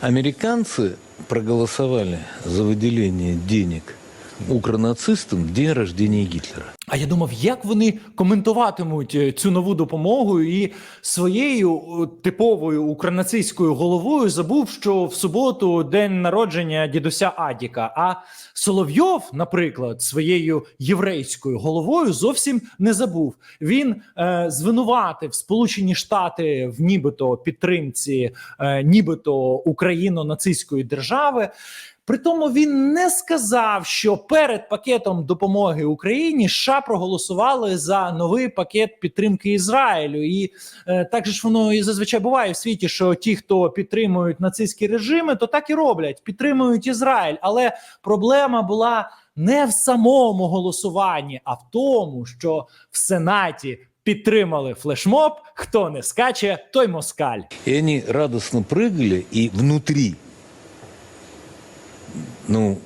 Американцы проголосовали за выделение денег укронацистам в день рождения Гитлера. А я думав, як вони коментуватимуть е, цю нову допомогу і своєю типовою укранацистською головою забув, що в суботу день народження дідуся Адіка. А Соловйов, наприклад, своєю єврейською головою зовсім не забув. Він е, звинуватив Сполучені Штати в нібито підтримці, е, нібито україно-нацистської держави. Притому він не сказав, що перед пакетом допомоги Україні США проголосували за новий пакет підтримки Ізраїлю. І е, так же ж воно і зазвичай буває в світі, що ті, хто підтримують нацистські режими, то так і роблять, підтримують Ізраїль. Але проблема була не в самому голосуванні, а в тому, що в Сенаті підтримали флешмоб. Хто не скаче, той москаль. И они радостно прыгали, и внутри, ну,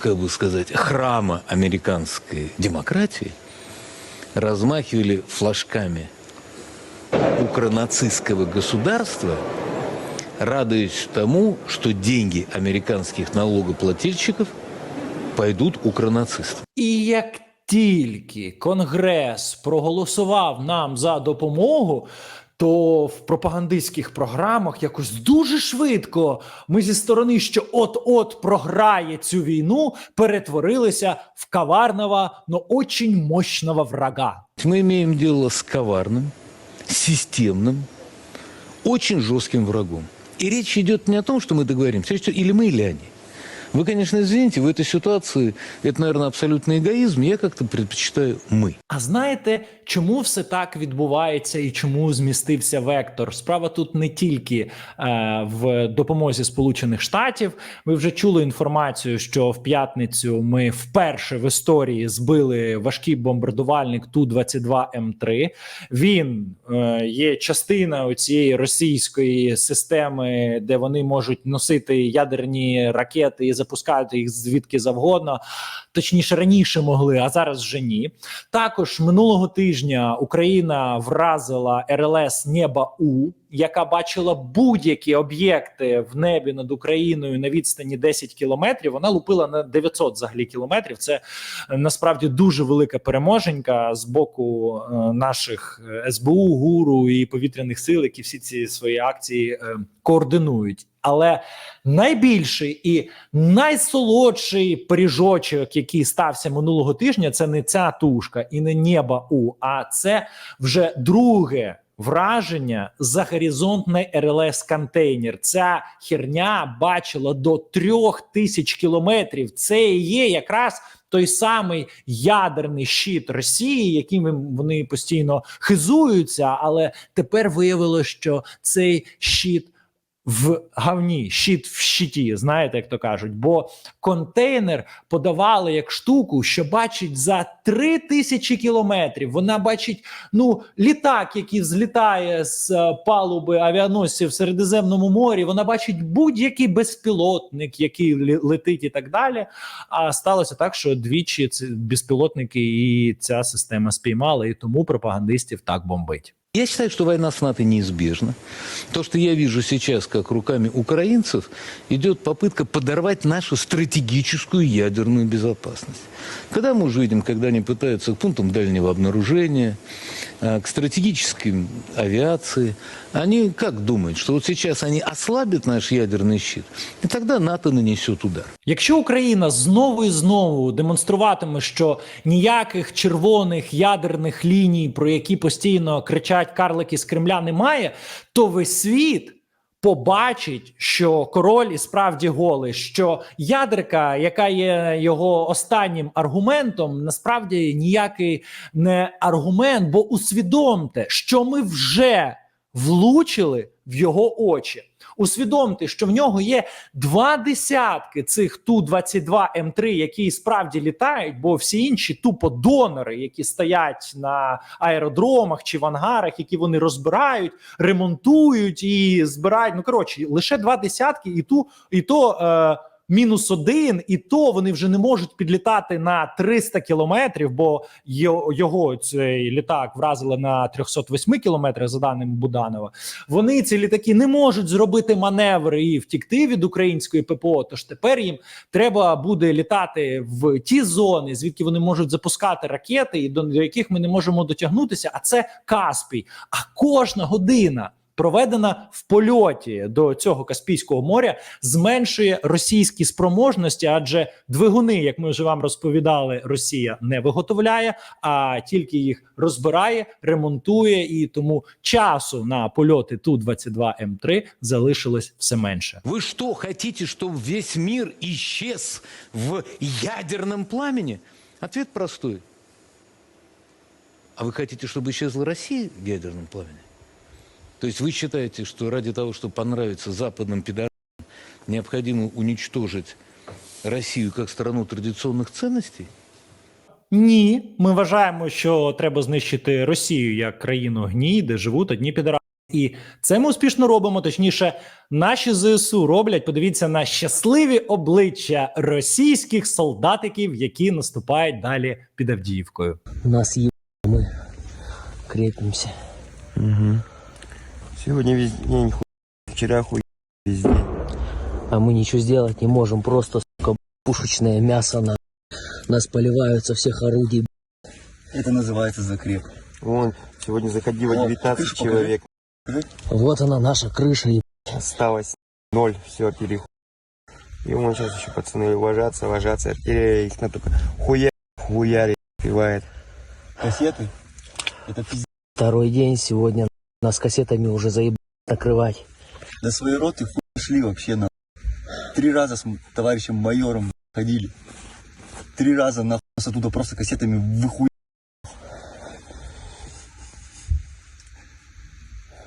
как бы сказать, храма американской демократии размахивали флажками укронацистского государства, радуясь тому, что деньги американских налогоплательщиков пойдут укронацистам. І як тільки Конгрес проголосував нам за допомогу, то в пропагандистських програмах якось дуже швидко ми зі сторони, що от-от програє цю війну, перетворилися в коварного, но очень мощного врага. Мы имеем дело с коварным, системным, очень жестким врагом. И речь идет не о том, что мы договоримся, речь идет или мы, или они. Вы, конечно, извините, в этой ситуации это, наверное, абсолютный эгоизм. Я как-то предпочитаю «мы». А знаєте, чому все так відбувається і чому змістився вектор? Справа тут не тільки е, в допомозі Сполучених Штатів. Ви вже чули інформацію, що в п'ятницю ми вперше в історії збили важкий бомбардувальник ту 22 М3. Він е, є частиною цієї російської системи, де вони можуть носити ядерні ракети і запускати їх звідки завгодно. Точніше, раніше могли, а зараз вже ні. Також минулого тижня Україна вразила РЛС Неба У, яка бачила будь-які об'єкти в небі над Україною на відстані 10 кілометрів. Вона лупила на 900 взагалі кілометрів. Це е, насправді дуже велика переможенька з боку е, наших е, СБУ, ГУРу і повітряних сил, які всі ці свої акції е, координують. Але найбільший і найсолодший пиріжочок, який стався минулого тижня, це не ця тушка і не неба у, а це вже друге враження за горизонтний РЛС контейнер. Ця херня бачила до трьох тисяч кілометрів. Це і є якраз. Той самий ядерний щит Росії, яким вони постійно хизуються, але тепер виявилося, що цей щит в гавні, щит в щиті, знаєте, як то кажуть. Бо контейнер подавали як штуку, що бачить за три тисячі кілометрів. Вона бачить ну літак, який злітає з е, палуби авіаносців в Середземному морі. Вона бачить будь-який безпілотник, який летить, і так далі. А сталося так, що двічі ці безпілотники і ця система спіймала, і тому пропагандистів так бомбить. Я считаю, что война с НАТО неизбежна. То, что я вижу сейчас, как руками украинцев, идет попытка подорвать нашу стратегическую ядерную безопасность. Когда мы уже видим, когда они пытаются к пунктам дальнего обнаружения, а, к стратегической авиации, они как думают, что вот сейчас они ослабят наш ядерный щит, и тогда НАТО нанесет удар. Якщо Україна знову і знову демонструватиме, що ніяких червоних ядерних ліній, про які постійно кричать карлики з Кремля, немає, то весь світ. Побачить, що король і справді голий, що ядерка, яка є його останнім аргументом, насправді ніякий не аргумент, бо усвідомте, що ми вже влучили в його очі. Усвідомте, що в нього є два десятки цих ту 22 М3, які справді літають, бо всі інші тупо донори, які стоять на аеродромах чи в ангарах, які вони розбирають, ремонтують і збирають. Ну коротше, лише два десятки, і ту, і то. Е, мінус один, і то вони вже не можуть підлітати на 300 кілометрів, бо його цей літак вразили на 308 кілометрах, за даними Буданова. Вони ці літаки не можуть зробити маневри і втікти від української ППО. Тож тепер їм треба буде літати в ті зони, звідки вони можуть запускати ракети, і до, яких ми не можемо дотягнутися. А це Каспій. А кожна година Проведена в польоті до цього Каспійського моря зменшує російські спроможності, адже двигуни, як ми вже вам розповідали, Росія не виготовляє, а тільки їх розбирає, ремонтує, і тому часу на польоти ту 22 М3 залишилось все менше. Вы что, хотите, чтобы весь мир исчез в ядерном пламени? Ответ простой. А вы хотите, чтобы исчезла Россия в ядерном пламени? То есть вы считаете, что ради того, чтобы понравиться западным пидорам, необходимо уничтожить Россию как страну традиционных ценностей? Ні, ми вважаємо, що треба знищити Росію як країну гній, де живуть одні підраси. І це ми успішно робимо. Точніше, наші зсу роблять. Подивіться на щасливі обличчя російських солдатиків, які наступають далі під Авдіївкою. У нас е... мы крепимся. Сегодня весь день хуй, вчера хуй весь день. А мы ничего сделать не можем. Просто, сука, пушечное мясо на нас поливают со всех орудий. Это называется закреп. Вон, сегодня заходило О, 19 крышку человек. Вот она наша крыша. е- Осталось ноль, все, перехуй. И вон сейчас еще пацаны ложатся, ложатся, артиллерия их на только хуя, хуяри пивает. Кассеты. Это пиздец. Второй день сегодня нас кассетами уже заеб накрывать. До своей роты хуй шли вообще на. Три раза с товарищем майором ходили. Три раза нахуй нас оттуда просто кассетами выхуй.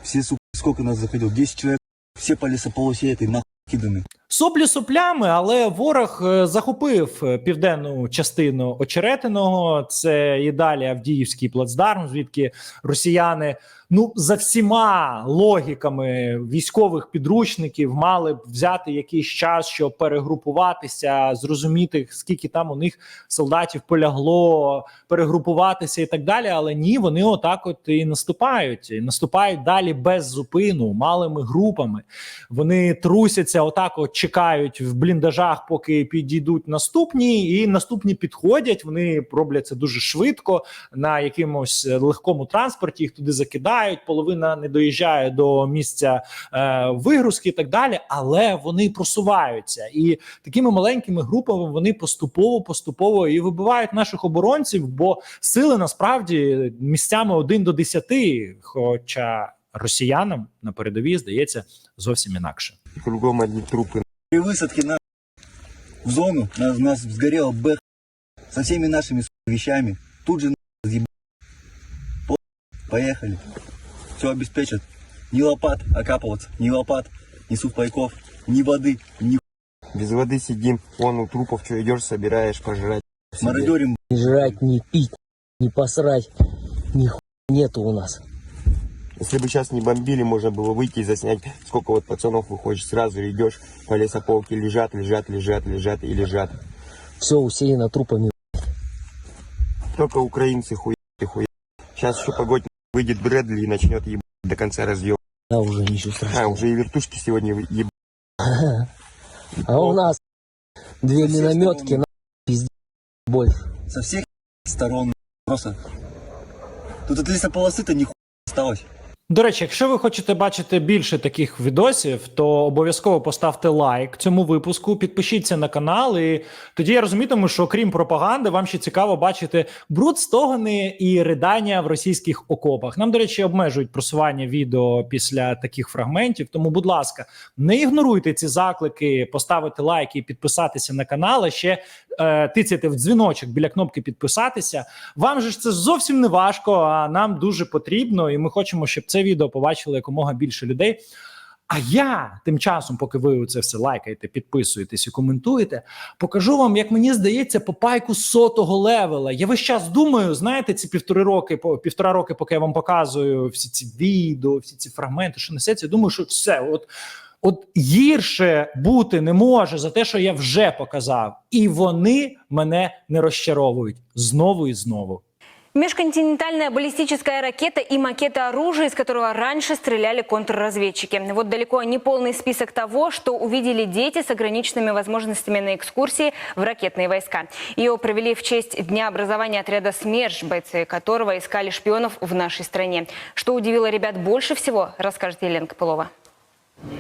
Все, сука, сколько нас заходил? 10 человек. Все по лесополосе этой нахуй киданы. Соплі соплями, але ворог е, захопив е, південну частину очеретиного. Це і далі Авдіївський плацдарм, звідки росіяни ну за всіма логіками військових підручників мали б взяти якийсь час, щоб перегрупуватися, зрозуміти скільки там у них солдатів полягло, перегрупуватися і так далі. Але ні, вони отак от і наступають. І наступають далі без зупину, малими групами. Вони трусяться, отак от чекають в бліндажах, поки підійдуть наступні, і наступні підходять. Вони роблять це дуже швидко на якомусь легкому транспорті. Їх туди закидають. Половина не доїжджає до місця е, вигрузки і так далі, але вони просуваються і такими маленькими групами вони поступово поступово і вибивають наших оборонців, бо сили насправді місцями 1 до 10, хоча росіянам на передовій здається зовсім інакше. Кругом одни трупы. При высадке на в зону нас, нас сгорела бэх со всеми нашими сука, вещами. Тут же нахуй разъеб- По- Поехали. Все обеспечат. Ни лопат окапываться, ни лопат, ни сухпайков, ни воды, ни Без воды сидим, вон у трупов что идешь, собираешь, пожрать. себе. мародерим. Ни жрать, ни пить, ни посрать. Ни хуя нету у нас. Если бы сейчас не бомбили, можно было выйти и заснять, сколько вот пацанов выходишь. Сразу идешь по лесополке, лежат, лежат, лежат, лежат и лежат. Все усеяно трупами. Только украинцы хуя хуя. Сейчас еще погодь выйдет Брэдли и начнет ебать до конца разъем. Да уже ничего А, страшного. уже и вертушки сегодня ебать. А у нас две минометки на пиздец больше. Со всех сторон. Просто. Тут от лесополосы-то нихуя не осталось. До речі, якщо ви хочете бачити більше таких відосів, то обов'язково поставте лайк цьому випуску, підпишіться на канал, і тоді я розумітиму, що окрім пропаганди, вам ще цікаво бачити бруд, стогани і ридання в російських окопах. Нам, до речі, обмежують просування відео після таких фрагментів. Тому, будь ласка, не ігноруйте ці заклики, поставити лайк і підписатися на канал. а Ще е, тицяйте в дзвіночок біля кнопки підписатися. Вам же ж це зовсім не важко, а нам дуже потрібно, і ми хочемо, щоб це відео побачило якомога більше людей. А я тим часом, поки ви це все лайкаєте, підписуєтесь і коментуєте, покажу вам, як мені здається, попайку сотого левела. Я весь час думаю, знаєте, ці півтори роки, по півтора роки, поки я вам показую всі ці відео, всі ці фрагменти, що несеться. я Думаю, що все, от От гірше бути не може за те, що я вже показав, і вони мене не розчаровують знову і знову. Межконтинентальная баллистическая ракета и макеты оружия, из которого раньше стреляли контрразведчики. Вот далеко не полный список того, что увидели дети с ограниченными возможностями на экскурсии в ракетные войска. Ее провели в честь Дня образования отряда СМЕРШ, бойцы которого искали шпионов в нашей стране. Что удивило ребят больше всего, расскажет Елена Копылова.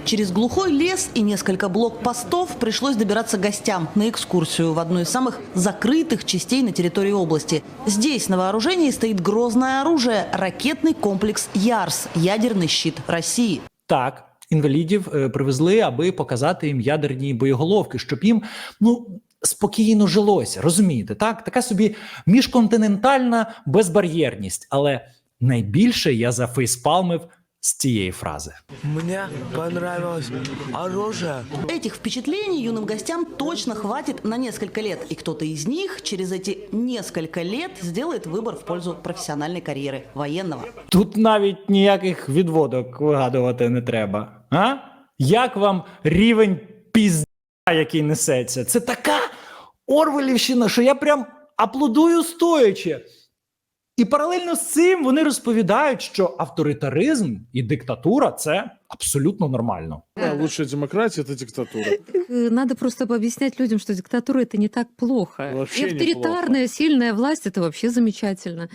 Через глухой лес и несколько блокпостов пришлось добираться гостям на экскурсию в одну из самых закрытых частей на территории области. Здесь на вооружении стоит грозное оружие – ракетный комплекс «Ярс» – ядерный щит России. Так, інвалідів е, привезли, аби показати їм ядерні боєголовки, щоб їм ну спокійно жилося. Розумієте, так? Така собі міжконтинентальна безбар'єрність. Але найбільше я зафейспалмив з цієї фрази. Мне понравилось оружие. Этих впечатлений юным гостям точно хватит на несколько лет. И кто-то из них через эти несколько лет сделает выбор в пользу профессиональной карьеры военного. Тут навіть ніяких відводок вигадувати не треба. А? Як вам рівень пізда, який несеться? Це така Орвелівщина, що я прям аплодую стоячи. І паралельно з цим вони розповідають, що авторитаризм і диктатура це абсолютно нормально. Лучшая демократия – это диктатура. Э, Надо просто пообъяснять людям, что диктатура это не так плохо. Вообще и авторитарная, сильная власть это вообще замечательно.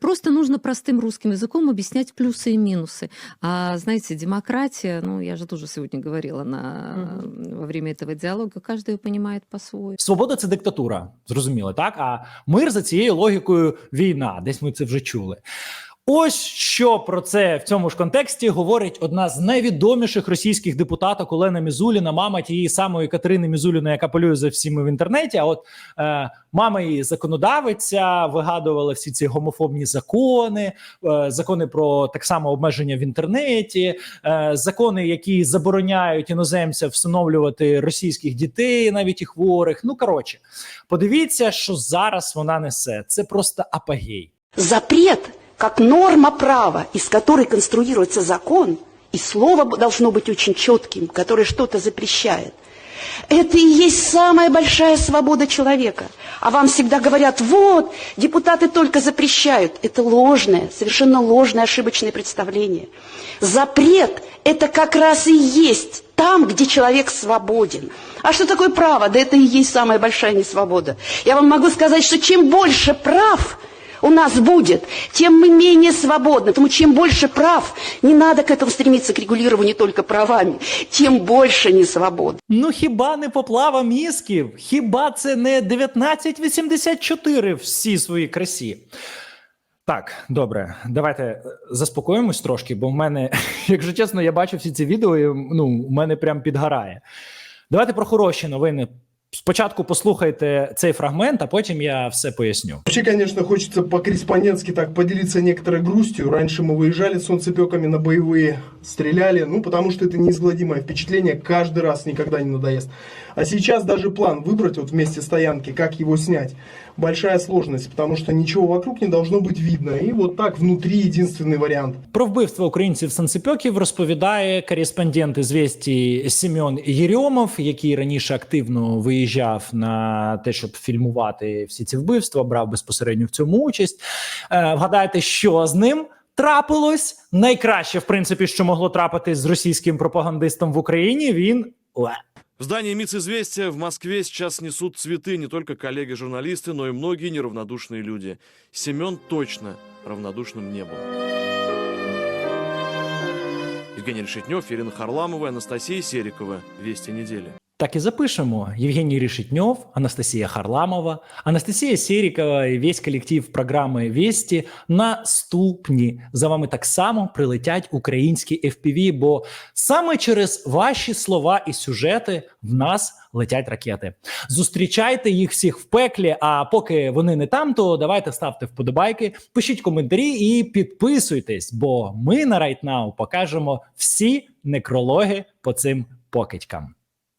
Просто нужно простым русским языком объяснять плюсы и минусы. А знаете, демократия, ну я же тоже сегодня говорила на, во время этого диалога, каждый ее понимает по-своему. Свобода це диктатура, зрозуміло, так? А мир за цією логікою війна. Десь ми це вже чули. Ось що про це в цьому ж контексті говорить одна з найвідоміших російських депутаток Олена Мізуліна, мама тієї самої Катерини Мізуліної, яка полює за всіми в інтернеті. А от е, мама її законодавиця вигадувала всі ці гомофобні закони, е, закони про так само обмеження в інтернеті, е, закони, які забороняють іноземцям встановлювати російських дітей, навіть і хворих. Ну коротше, подивіться, що зараз вона несе. Це просто апогей. Запрет, как норма права, из которой конструируется закон, и слово должно быть очень четким, которое что-то запрещает. Это и есть самая большая свобода человека. А вам всегда говорят, вот, депутаты только запрещают. Это ложное, совершенно ложное, ошибочное представление. Запрет – это как раз и есть там, где человек свободен. А что такое право? Да это и есть самая большая несвобода. Я вам могу сказать, что чем больше прав у нас будет, тем мы менее свободны. Поэтому чем больше прав, не надо к этому стремиться, к регулированию только правами, тем больше не свободы. Ну хіба не поплава мізків? Хіба це не 1984 в всій своїй красі? Так, добре, давайте е, заспокоїмось трошки, бо в мене, якщо чесно, я бачу всі ці відео, і ну, у мене прям підгорає. Давайте про хороші новини. Спочатку послухайте цей фрагмент, а потім я все поясню. Вообще, конечно, хочется по-корреспондентски так поделиться некоторой грустью. Раньше мы выезжали с солнцепеками на боевые, стреляли, ну, потому что это неизгладимое впечатление, каждый раз никогда не надоест. А сейчас даже план выбрать вот вместе стоянки, как его снять, большая сложность, потому что ничего вокруг не должно быть видно. И вот так внутри единственный вариант. Про вбивство українців санцепьоків розповідає кореспондент «Ізвєстій» Семен Єрьомов, який раніше активно виїжджав на те, щоб фільмувати всі ці вбивства, брав безпосередньо в цьому участь. Е, вгадайте, що з ним трапилось? Найкраще, в принципі, що могло трапитись з російським пропагандистом в Україні. Він ле. В здании МИЦ «Известия» в Москве сейчас несут цветы не только коллеги-журналисты, но и многие неравнодушные люди. Семен точно равнодушным не был. Евгений Решетнев, Ирина Харламова, Анастасия Серикова. Вести недели. Так і запишемо. Євгеній Решетньов, Анастасія Харламова, Анастасія Сєрікова і весь колектив програми Вісті наступні. За вами так само прилетять українські FPV, бо саме через ваші слова і сюжети в нас летять ракети. Зустрічайте їх всіх в пеклі. А поки вони не там, то давайте ставте вподобайки, пишіть коментарі і підписуйтесь, бо ми на Right Now покажемо всі некрологи по цим покидькам.